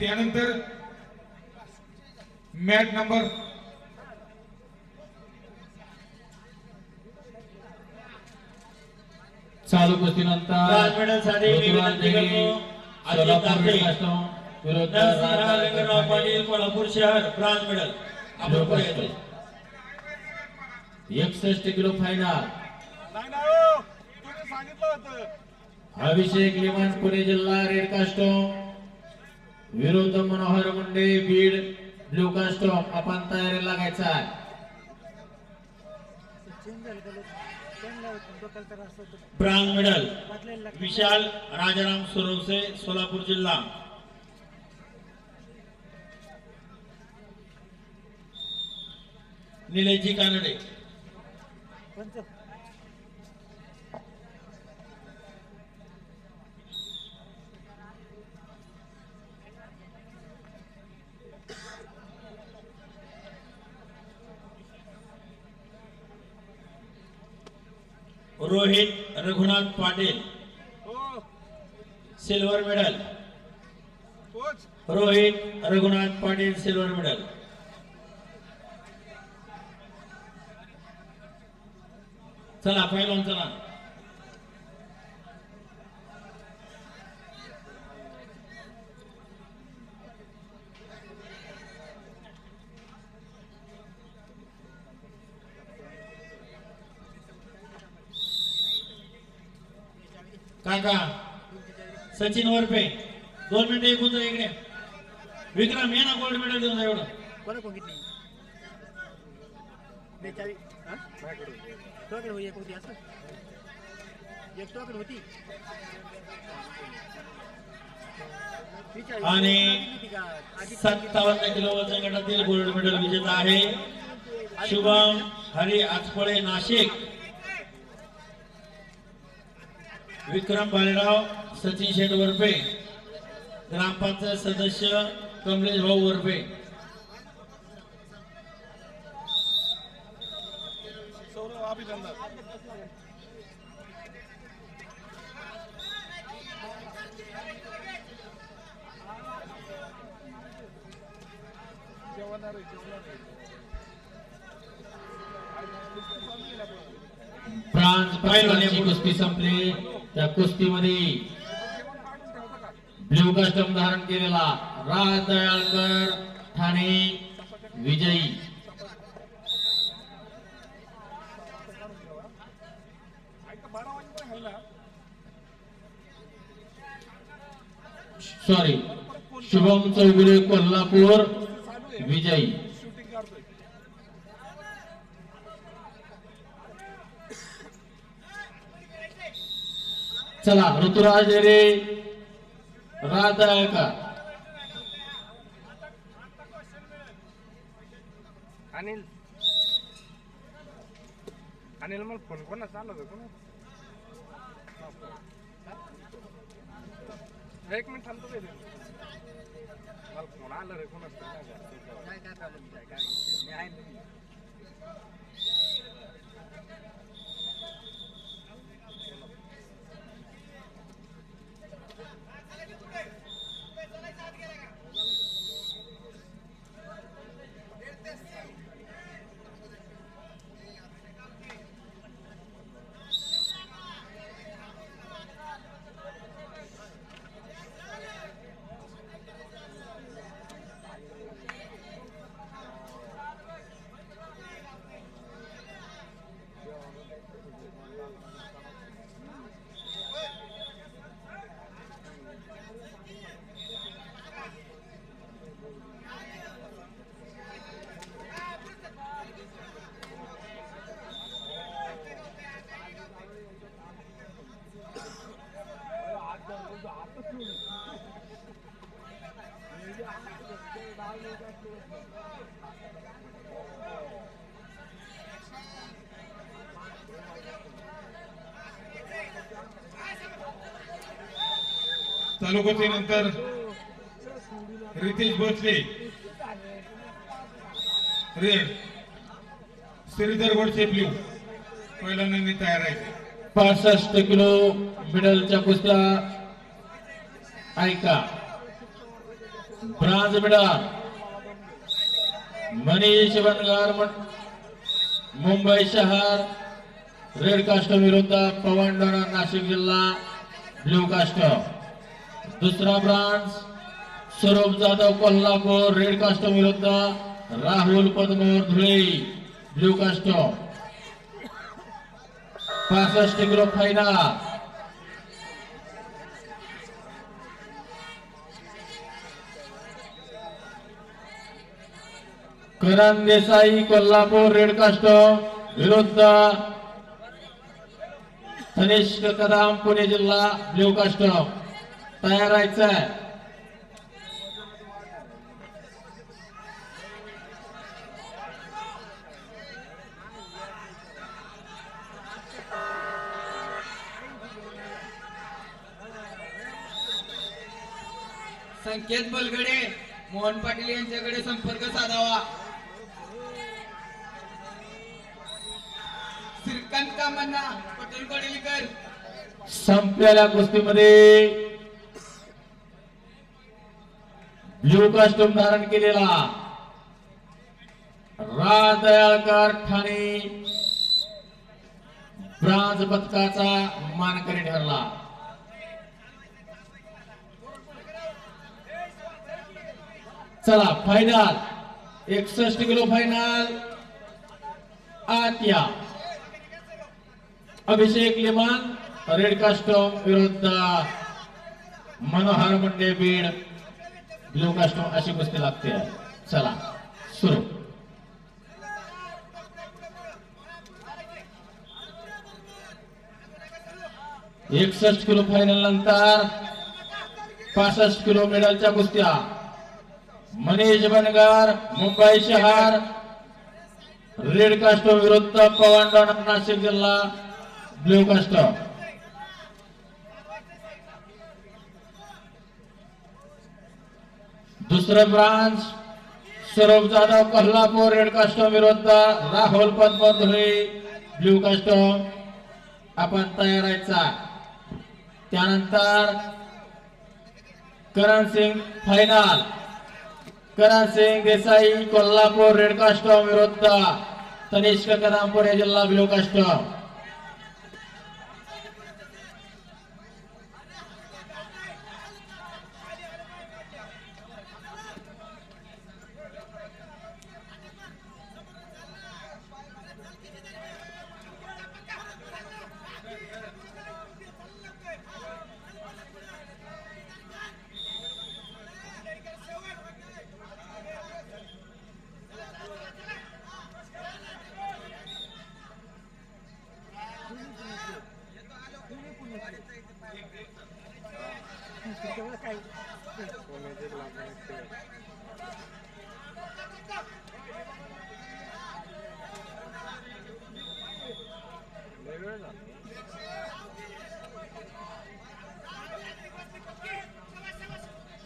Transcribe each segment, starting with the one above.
त्यानंतर mat number चालू कुस्तीनंतर पाटील कोल्हापूर शहर ब्रॉन्झ मेडल. एकसष्ट किलो फायनल हो. तुम्ही सांगितलं होतं. अभिषेक लिमन पुणे जिल्हा रेड कास्टोम विरुद्ध मनोहर मुंडे बीड ब्ल्यू कास्टोम आपण तयारी लागायचा आहे. मेडल विशाल राजाराम सुरवसे सोलापूर जिल्हा. Nileshji Kanade. Rohit Raghunath Patil. Silver medal. Rohit Raghunath Patil silver medal. चला पहिला चला. काका सचिन वरपे. दोन मिनिटं एकूण जा इकडे विक्रम ये ना गोल्ड मेडल देऊन जा एवढं. कोणा कोण घेतली? बेचाळीस हा? तुझ्याकडे होई एक होती असं? एक तुझ्याकडे होती? बेचाळीस. आणि सत्तावन्न किलो वजन गटातील गोल्ड मेडल विजेता आहे. शुभम हरी आचपळे नाशिक. विक्रम बालेराव सचिन शेठ वरपे ग्रामपंचायत सदस्य कमलेश भाऊ आहे जेवणार पहिलवानी कुस्ती संपली त्या कुस्तीमध्ये ब्ल्यू कस्टम धारण केलेला राज दयाळकर ठाणे विजयी. सॉरी शुभम चौगुले कोल्हापूर विजयी. चला ऋतुराज रे राज दयाळकर अनिल अनिल मला फोन कोणा चालू होतं कोणा एक मिनिट थांबतो? मला फोन आला रे कोणाच काय काय काय नाही. मी आहे ना. नंतर रितेश भोसले. रेड श्रीधर गोडसे ब्ल्यू पहिल्यांदा तयार आहे. पासष्ट किलो मिडलच्या कुस्त्या. ऐका. Bronze medal. मनीष बनगार मुंबई शहर. रेड कास्ट विरुद्ध पवनडोणा नाशिक जिल्हा. ब्ल्यू कास्ट दुसरा bronze Saurabh Jadhav Kolhapur red caste विरुद्ध राहुल पदमोर धुळे ब्ल्यू कास्ट पासष्ट kilo final Karan Desai Kolhapur red caste विरुद्ध धनेश कदम पुणे जिल्हा ब्ल्यू कास्ट तयार व्हायचं आहे संकेत बलगडे मोहन पाटील यांच्याकडे संपर्क साधावा. श्रीकांत कामांना पटेल कोडेलीकर. संपलेल्या गोष्टीमध्ये ब्ल्यू धारण केलेला. राज दयाळकर ठाणे ब्रांज पदकाचा मानकरी ठरला. चला फायनल एकसष्ट किलो फायनल आत्या. अभिषेक लिमान रेड कास्टम विरुद्ध मनोहर मुंडे बीड ब्लू अशी कुस्ती लागते. चला सुरू. एकसष्ट किलो फायनल नंतर पासष्ट किलो मेडलच्या कुस्त्या. मनीष बनगर मुंबई शहर. रेड कास्टो विरुद्ध पवन नाशिक जिल्हा. ब्ल्यू कास्टो दुसरं ब्रांच स्वरूप जाधव कोल्हापूर रेड कास्टो विरुद्ध राहुल पद्मधुळे ब्ल्यू कास्टो आपण तयार व्हायचा त्यानंतर Karan Singh final Karan Singh Desai Kolhapur red costume विरुद्ध. तनिष्क कदमपुरे जिल्हा ब्ल्यू कास्टॉम.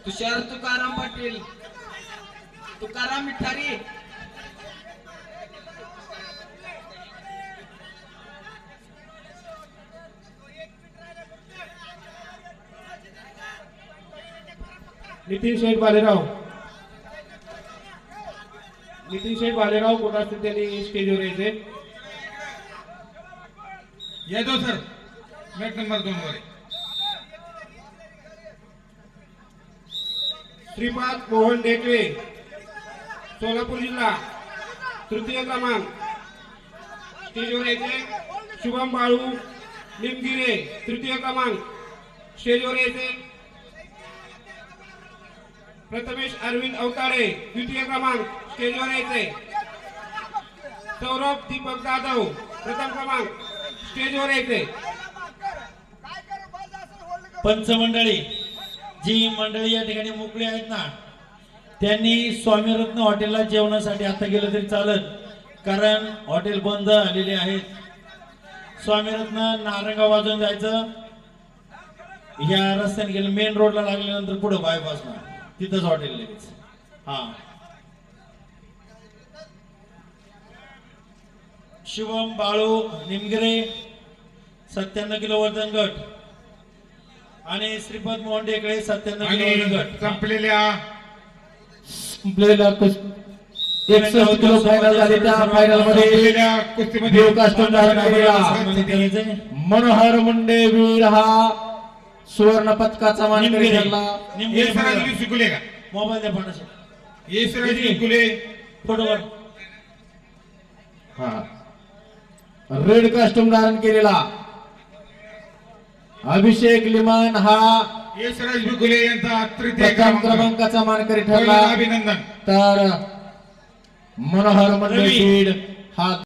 तुषार तुकाराम पाटील. तुकाराम मिठारी. नितीन शेठ बालेराव. नितीन शेठ बालेराव कुठं असतील त्यांनी स्टेजवर यायचे येतो सर. मॅच नंबर दोन वर श्रीपाद मोहन डेकवे सोलापूर जिल्हा तृतीय क्रमांक. स्टेजवर यायचे शुभम बाळू निमगिरे तृतीय क्रमांक. स्टेजवर यायचे प्रथमेश अरविंद अवताडे द्वितीय क्रमांक. स्टेजवर यायचे सौरभ दीपक जाधव प्रथम क्रमांक. स्टेजवर यायचे पंचमंडळी जी मंडळी या ठिकाणी मोकळी आहेत ना त्यांनी स्वामीरत्न हॉटेलला जेवणासाठी आता गेलं तरी चालत कारण हॉटेल बंद आलेले आहेत स्वामीरत्न नारंगा वाजून जायचं. या रस्त्याने गेलं मेन रोडला लागल्यानंतर पुढे बायपास तिथंच हॉटेल लगेच. हा. शिवम बाळू निमगिरे सत्त्याण्णव किलो वजन गट. आणि श्रीपद मोहन ढेकळे सत्त्याण्णव किलो आणि वजन गट. संपलेल्या संपलेल्या कुस- एकसष्ट किलो फायनल झाली त्या फायनलमध्ये संपलेल्या कुस्तीमध्ये. मनोहर मुंडे वीर हा सुवर्ण पदकाचा मानकरी निमगिरी. ठरला का? मोबाईल द्या फोटोवर हा रेड कास्टूम धारण केलेला. अभिषेक लिमान हा येसराज विसुकुले यांचा तृतीय प्रथम क्रमांकाचा मानकरी ठरला अभिनंदन तर मनोहर मुंडे रवी. बीड हा